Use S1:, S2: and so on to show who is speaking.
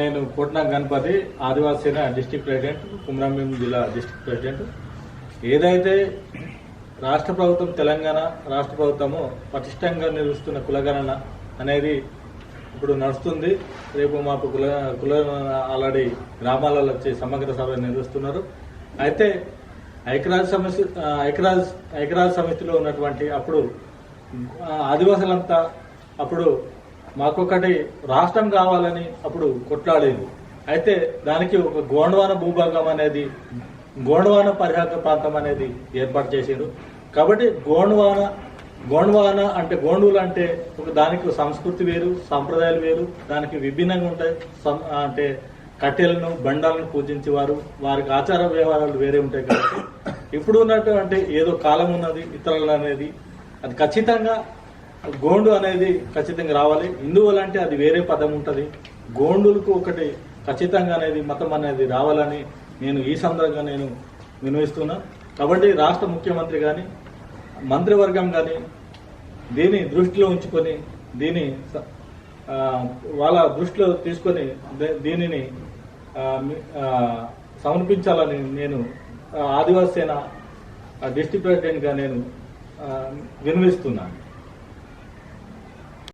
S1: నేను కోట్నా గణపతి ఆదివాసీన district president Kumrambheem జిల్లా డిస్టిక్ ప్రెసిడెంట్. ఏదైతే రాష్ట్ర ప్రభుత్వం తెలంగాణ రాష్ట్ర ప్రభుత్వము పటిష్టంగా నిర్వహిస్తున్న కులగణన అనేది ఇప్పుడు నడుస్తుంది. రేపు మాకు కుల కుల ఆల్రెడీ గ్రామాలలో వచ్చి సమగ్ర సభ నిర్వహిస్తున్నారు. అయితే ఐక్యరాజ్య సమితి ఐక్యరాజ్ ఐక్యరాజ్య సమితిలో ఉన్నటువంటి అప్పుడు ఆదివాసులంతా అప్పుడు మాకొకటి రాష్ట్రం కావాలని అప్పుడు కొట్లాడేది. అయితే దానికి ఒక గోండవాన భూభాగం అనేది గోండవాన పరిహార ప్రాంతం అనేది ఏర్పాటు చేసారు కాబట్టి గోండవాన గోండవాన అంటే గోండువులు అంటే ఒక దానికి సంస్కృతి వేరు సాంప్రదాయాలు వేరు దానికి విభిన్నంగా ఉంటాయి. సం- అంటే కట్టెలను బండాలను పూజించేవారు వారికి ఆచార వ్యవహారాలు వేరే ఉంటాయి కాబట్టి. ఇప్పుడు ఉన్నటువంటి ఏదో కాలం ఉన్నది ఇతరులు అనేది అది ఖచ్చితంగా గోండు అనేది ఖచ్చితంగా రావాలి. హిందువులు అంటే అది వేరే పదం ఉంటుంది. గోండులకు ఒకటి ఖచ్చితంగా అనేది మతం అనేది రావాలని నేను ఈ సందర్భంగా నేను వినిపిస్తున్నా కాబట్టి రాష్ట్ర ముఖ్యమంత్రి కానీ మంత్రివర్గం కానీ దీన్ని దృష్టిలో ఉంచుకొని దీన్ని స- వాళ్ళ దృష్టిలో తీసుకొని దే- దీనిని సమర్పించాలని నేను ఆదివాసీన ఆదివాసీ డిస్ట్రిక్ట్ ప్రెసిడెంట్గా నేను వినిపిస్తున్నాను